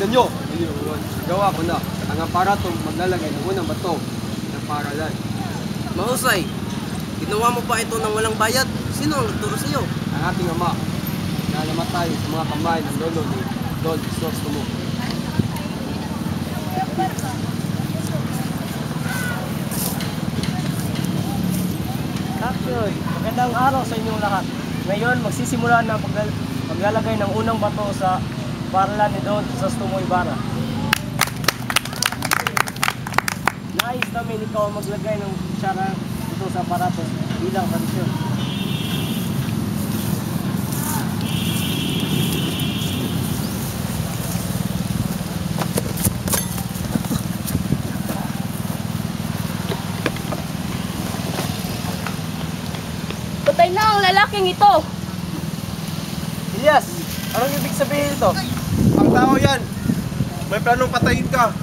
Tignan nyo, gawa ko na. Ang aparato maglalagay ng unang bato ng paralan. Mahusay, ginawa mo pa ito ng walang bayad. Sino ang nagturo sa iyo? Ang ating ama na namatay sa mga kamay ng lolo ni Don Crisostomo. Action! Magandang araw sa inyong lahat. Ngayon, magsisimula na paglalagay ng unang bato sa paralan ni Don Crisostomo Ibarra. Nais namin ikaw maglagay ng kutsara ito sa aparato bilang tradisyon. Patay na ang lalaking ito. Elias, anong ibig sabihin ito? Ang tao yan. May planong patayin ka.